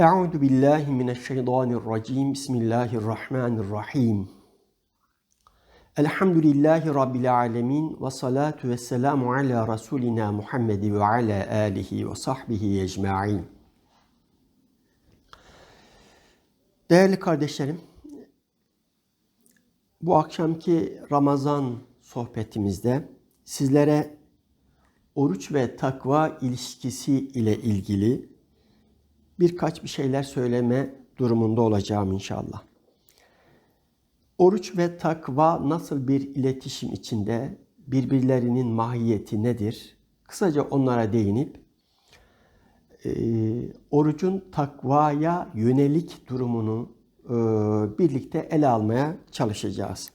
Euzu billahi mineşşeytanirracim. Bismillahirrahmanirrahim. Elhamdülillahi rabbil alamin ve salatu vesselamu ala rasulina Muhammed ve ala alihi ve sahbihi ecmaîn. Değerli kardeşlerim, bu akşamki Ramazan sohbetimizde sizlere oruç ve takva ilişkisi ile ilgili birkaç bir şeyler söyleme durumunda olacağım inşallah. Oruç ve takva nasıl bir iletişim içinde, birbirlerinin mahiyeti nedir? Kısaca onlara değinip e, orucun takvaya yönelik durumunu e, birlikte ele almaya çalışacağız.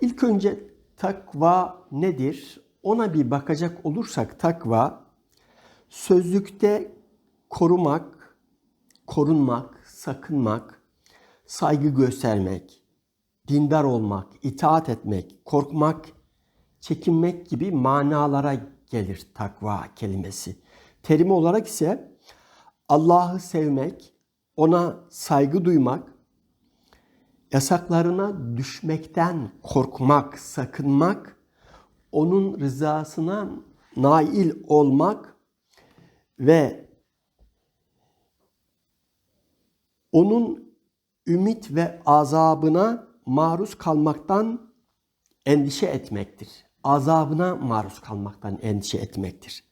İlk önce takva nedir? Ona bir bakacak olursak takva sözlükte korumak, korunmak, sakınmak, saygı göstermek, dindar olmak, itaat etmek, korkmak, çekinmek gibi manalara gelir takva kelimesi. Terimi olarak ise Allah'ı sevmek, ona saygı duymak, yasaklarına düşmekten korkmak, sakınmak, onun rızasına nail olmak ve onun ümit ve azabına maruz kalmaktan endişe etmektir. Azabına maruz kalmaktan endişe etmektir.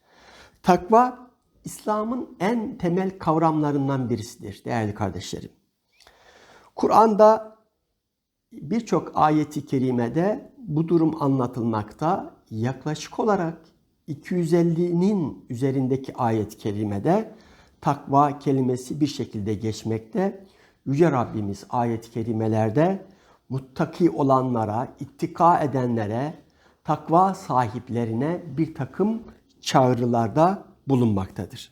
Takva İslam'ın en temel kavramlarından birisidir değerli kardeşlerim. Kur'an'da birçok ayeti kerimede bu durum anlatılmakta. Yaklaşık olarak 250'nin üzerindeki ayet kerimede takva kelimesi bir şekilde geçmekte. Yüce Rabbimiz ayet-i kerimelerde muttaki olanlara, ittika edenlere, takva sahiplerine bir takım çağrılarda bulunmaktadır.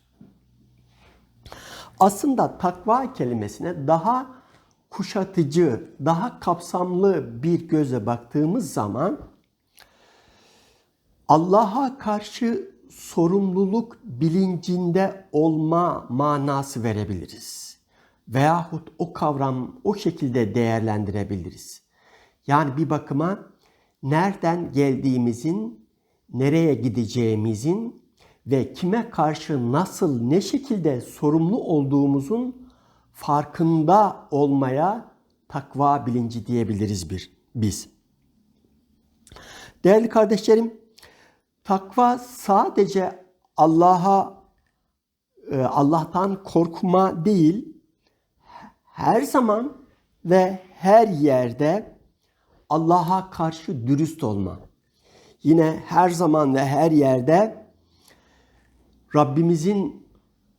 Aslında takva kelimesine daha kuşatıcı, daha kapsamlı bir göze baktığımız zaman Allah'a karşı sorumluluk bilincinde olma manası verebiliriz. Veyahut o kavram o şekilde değerlendirebiliriz. Yani bir bakıma nereden geldiğimizin, nereye gideceğimizin ve kime karşı nasıl, ne şekilde sorumlu olduğumuzun farkında olmaya takva bilinci diyebiliriz bir biz. Değerli kardeşlerim, takva sadece Allah'a e, Allah'tan korkma değil, her zaman ve her yerde Allah'a karşı dürüst olma. Yine her zaman ve her yerde Rabbimizin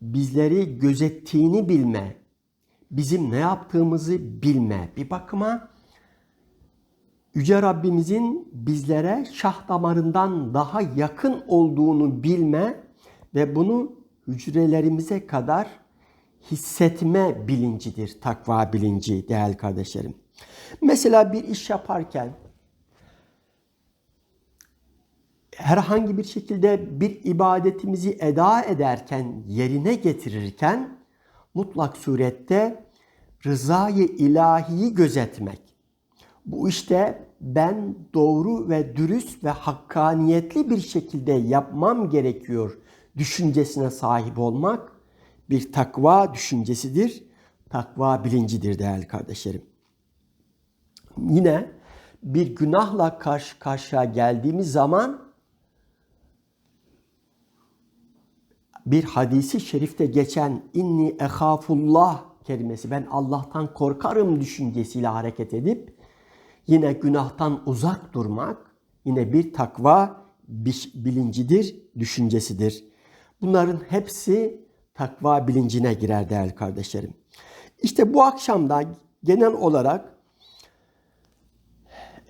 bizleri gözettiğini bilme, bizim ne yaptığımızı bilme. Bir bakıma Yüce Rabbimizin bizlere şah damarından daha yakın olduğunu bilme ve bunu hücrelerimize kadar hissetme bilincidir takva bilinci değerli kardeşlerim. Mesela bir iş yaparken herhangi bir şekilde bir ibadetimizi eda ederken, yerine getirirken mutlak surette rızayı ilahiyi gözetmek. Bu işte ben doğru ve dürüst ve hakkaniyetli bir şekilde yapmam gerekiyor düşüncesine sahip olmak bir takva düşüncesidir. Takva bilincidir değerli kardeşlerim. Yine bir günahla karşı karşıya geldiğimiz zaman bir hadisi şerifte geçen inni ehafullah kelimesi ben Allah'tan korkarım düşüncesiyle hareket edip yine günahtan uzak durmak yine bir takva bilincidir, düşüncesidir. Bunların hepsi takva bilincine girer değerli kardeşlerim. İşte bu akşamda genel olarak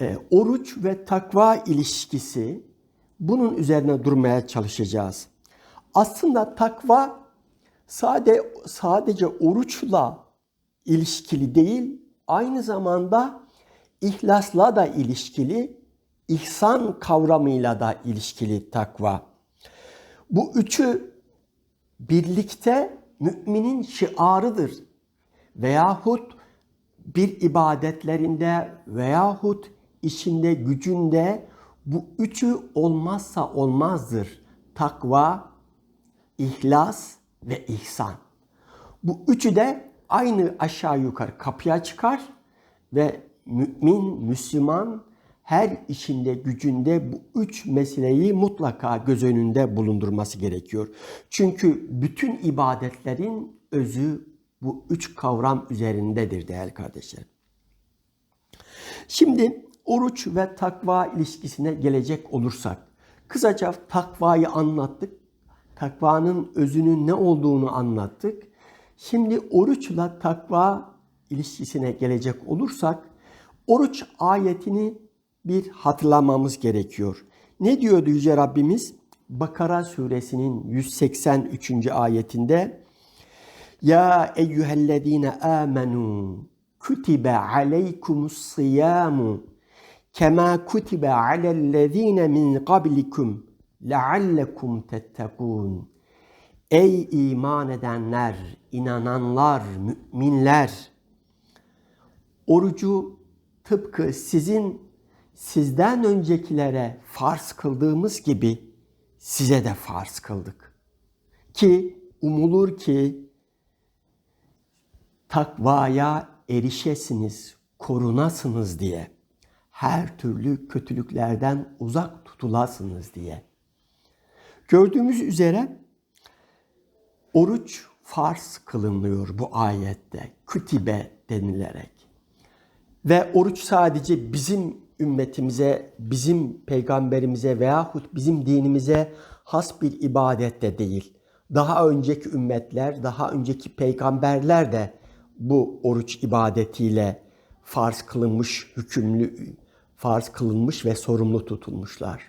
e, oruç ve takva ilişkisi bunun üzerine durmaya çalışacağız. Aslında takva sade, sadece oruçla ilişkili değil, aynı zamanda ihlasla da ilişkili, ihsan kavramıyla da ilişkili takva. Bu üçü birlikte müminin şiarıdır. Veyahut bir ibadetlerinde veyahut işinde, gücünde bu üçü olmazsa olmazdır. Takva, ihlas ve ihsan. Bu üçü de aynı aşağı yukarı kapıya çıkar ve mümin, Müslüman her işinde, gücünde bu üç meseleyi mutlaka göz önünde bulundurması gerekiyor. Çünkü bütün ibadetlerin özü bu üç kavram üzerindedir değerli kardeşlerim. Şimdi oruç ve takva ilişkisine gelecek olursak, kısaca takvayı anlattık. Takvanın özünün ne olduğunu anlattık. Şimdi oruçla takva ilişkisine gelecek olursak, oruç ayetini bir hatırlamamız gerekiyor. Ne diyordu Yüce Rabbimiz? Bakara suresinin 183. ayetinde Ya eyyühellezine amenu kutibe aleykumus siyamu kema kutibe alellezine min qablikum leallekum tettekun Ey iman edenler, inananlar, müminler orucu tıpkı sizin sizden öncekilere farz kıldığımız gibi size de farz kıldık. Ki umulur ki takvaya erişesiniz, korunasınız diye. Her türlü kötülüklerden uzak tutulasınız diye. Gördüğümüz üzere oruç farz kılınıyor bu ayette. Kütibe denilerek. Ve oruç sadece bizim ümmetimize, bizim peygamberimize veyahut bizim dinimize has bir ibadet de değil. Daha önceki ümmetler, daha önceki peygamberler de bu oruç ibadetiyle farz kılınmış, hükümlü, farz kılınmış ve sorumlu tutulmuşlar.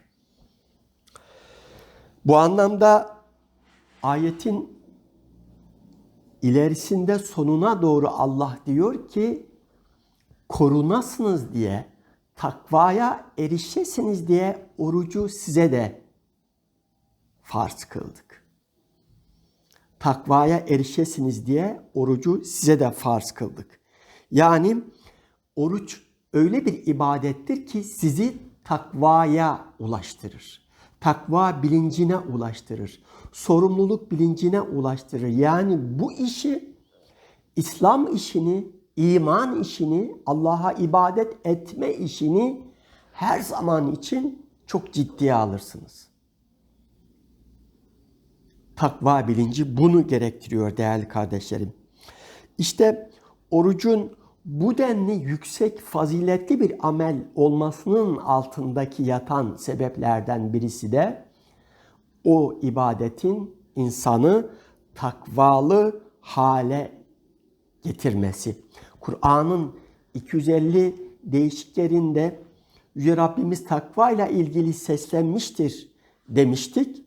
Bu anlamda ayetin ilerisinde sonuna doğru Allah diyor ki korunasınız diye, takvaya erişesiniz diye orucu size de farz kıldık. Takvaya erişesiniz diye orucu size de farz kıldık. Yani oruç öyle bir ibadettir ki sizi takvaya ulaştırır. Takva bilincine ulaştırır. Sorumluluk bilincine ulaştırır. Yani bu işi İslam işini iman işini, Allah'a ibadet etme işini her zaman için çok ciddiye alırsınız. Takva bilinci bunu gerektiriyor değerli kardeşlerim. İşte orucun bu denli yüksek faziletli bir amel olmasının altındaki yatan sebeplerden birisi de o ibadetin insanı takvalı hale getirmesi. Kur'an'ın 250 değişik yerinde Yüce Rabbimiz takva ile ilgili seslenmiştir demiştik.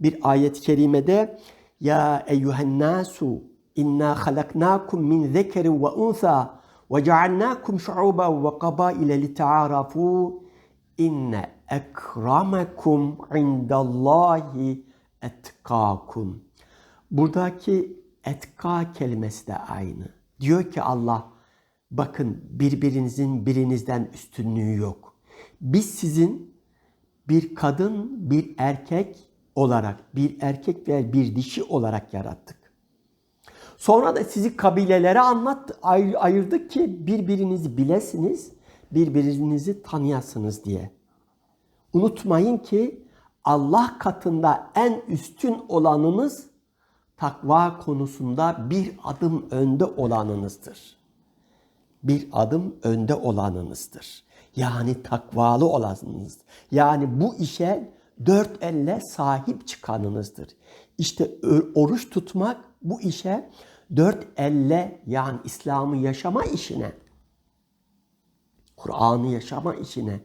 Bir ayet-i kerimede Ya eyyühen nasu inna halaknakum min zekeri ve unsa ve cealnakum şu'uba ve kabaile li ta'arafu inne ekramakum indallahi etkakum. Buradaki etka kelimesi de aynı. Diyor ki Allah bakın birbirinizin birinizden üstünlüğü yok. Biz sizin bir kadın, bir erkek olarak, bir erkek ve bir dişi olarak yarattık. Sonra da sizi kabilelere anlat, ayırdık ki birbirinizi bilesiniz, birbirinizi tanıyasınız diye. Unutmayın ki Allah katında en üstün olanınız takva konusunda bir adım önde olanınızdır. Bir adım önde olanınızdır. Yani takvalı olanınız. Yani bu işe dört elle sahip çıkanınızdır. İşte oruç tutmak bu işe dört elle yani İslam'ı yaşama işine, Kur'an'ı yaşama işine,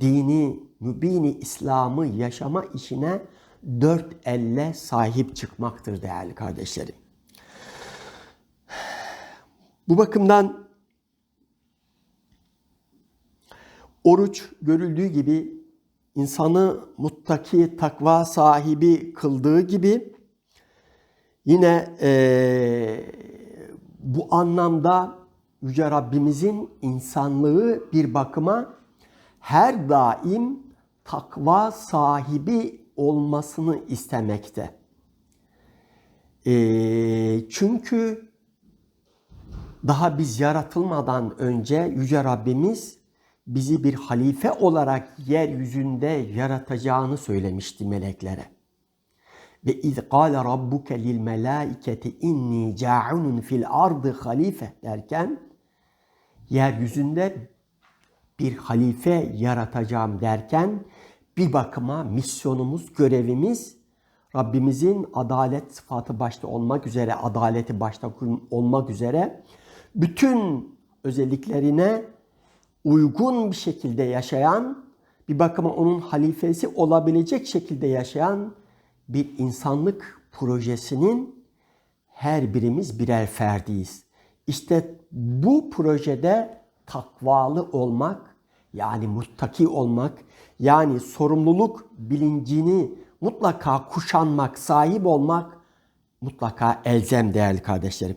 dini, mübini İslam'ı yaşama işine dört elle sahip çıkmaktır değerli kardeşlerim. Bu bakımdan oruç görüldüğü gibi insanı muttaki takva sahibi kıldığı gibi Yine eee, bu anlamda Yüce Rabbimizin insanlığı bir bakıma her daim takva sahibi olmasını istemekte. Eee, çünkü daha biz yaratılmadan önce Yüce Rabbimiz bizi bir halife olarak yeryüzünde yaratacağını söylemişti meleklere. Ve iz qala rabbuke lil melaiketi inni ca'unun fil ardı halife derken yeryüzünde bir halife yaratacağım derken bir bakıma misyonumuz, görevimiz Rabbimizin adalet sıfatı başta olmak üzere, adaleti başta olmak üzere bütün özelliklerine uygun bir şekilde yaşayan, bir bakıma onun halifesi olabilecek şekilde yaşayan bir insanlık projesinin her birimiz birer ferdiyiz. İşte bu projede takvalı olmak, yani muttaki olmak, yani sorumluluk bilincini mutlaka kuşanmak, sahip olmak mutlaka elzem değerli kardeşlerim.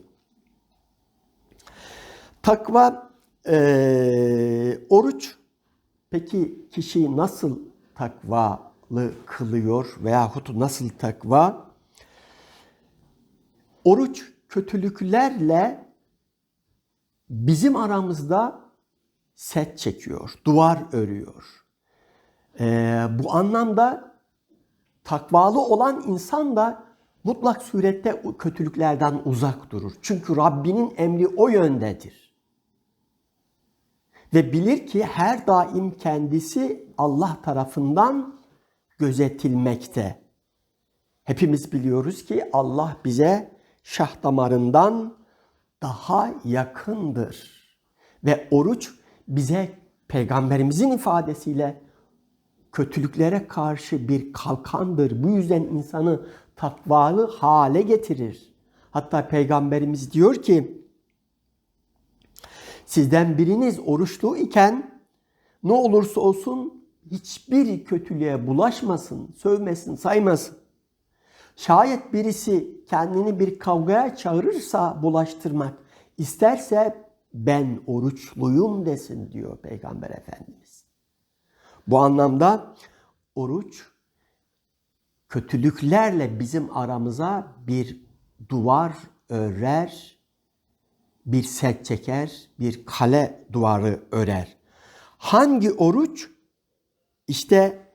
Takva, eee, oruç. Peki kişiyi nasıl takvalı kılıyor veyahut nasıl takva? Oruç kötülüklerle bizim aramızda set çekiyor, duvar örüyor. Eee, bu anlamda takvalı olan insan da mutlak surette kötülüklerden uzak durur. Çünkü Rabbinin emri o yöndedir. Ve bilir ki her daim kendisi Allah tarafından gözetilmekte. Hepimiz biliyoruz ki Allah bize şah damarından daha yakındır. Ve oruç bize peygamberimizin ifadesiyle kötülüklere karşı bir kalkandır. Bu yüzden insanı takvalı hale getirir. Hatta peygamberimiz diyor ki sizden biriniz oruçlu iken ne olursa olsun hiçbir kötülüğe bulaşmasın, sövmesin, saymasın. Şayet birisi kendini bir kavgaya çağırırsa bulaştırmak isterse ben oruçluyum desin diyor Peygamber Efendimiz. Bu anlamda oruç kötülüklerle bizim aramıza bir duvar örer, bir set çeker, bir kale duvarı örer. Hangi oruç? İşte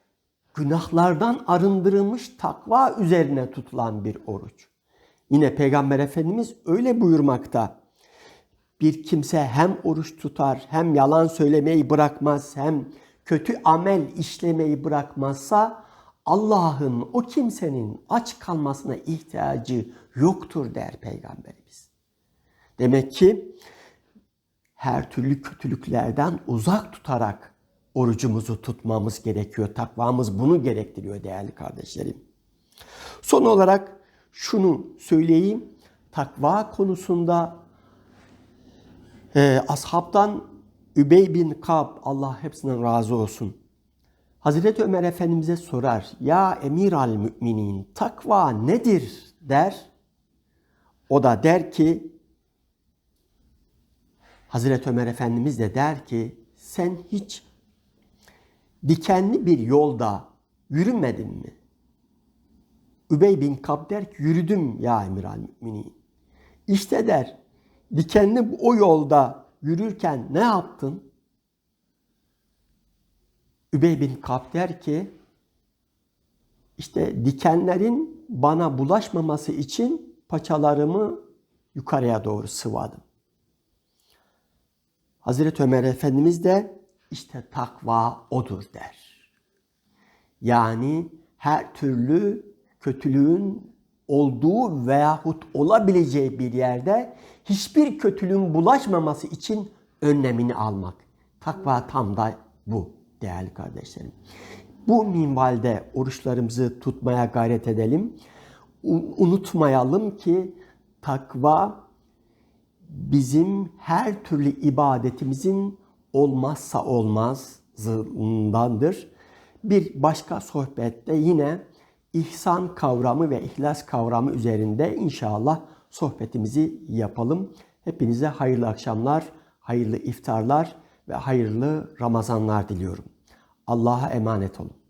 günahlardan arındırılmış takva üzerine tutulan bir oruç. Yine Peygamber Efendimiz öyle buyurmakta. Bir kimse hem oruç tutar, hem yalan söylemeyi bırakmaz, hem kötü amel işlemeyi bırakmazsa Allah'ın o kimsenin aç kalmasına ihtiyacı yoktur der Peygamberimiz. Demek ki her türlü kötülüklerden uzak tutarak orucumuzu tutmamız gerekiyor. Takvamız bunu gerektiriyor değerli kardeşlerim. Son olarak şunu söyleyeyim. Takva konusunda e, ashabtan Übey bin Kab Allah hepsinden razı olsun. Hazreti Ömer Efendimiz'e sorar. Ya emir al müminin takva nedir der. O da der ki Hazreti Ömer Efendimiz de der ki sen hiç dikenli bir yolda yürümedin mi? Übey bin Kab der ki yürüdüm ya emir al müminin. İşte der dikenli o yolda yürürken ne yaptın? Übey bin Kab der ki işte dikenlerin bana bulaşmaması için paçalarımı yukarıya doğru sıvadım. Hazreti Ömer Efendimiz de işte takva odur der. Yani her türlü kötülüğün olduğu veyahut olabileceği bir yerde hiçbir kötülüğün bulaşmaması için önlemini almak. Takva tam da bu değerli kardeşlerim. Bu minvalde oruçlarımızı tutmaya gayret edelim. Unutmayalım ki takva bizim her türlü ibadetimizin olmazsa olmazındandır. Bir başka sohbette yine ihsan kavramı ve ihlas kavramı üzerinde inşallah sohbetimizi yapalım. Hepinize hayırlı akşamlar, hayırlı iftarlar ve hayırlı Ramazanlar diliyorum. Allah'a emanet olun.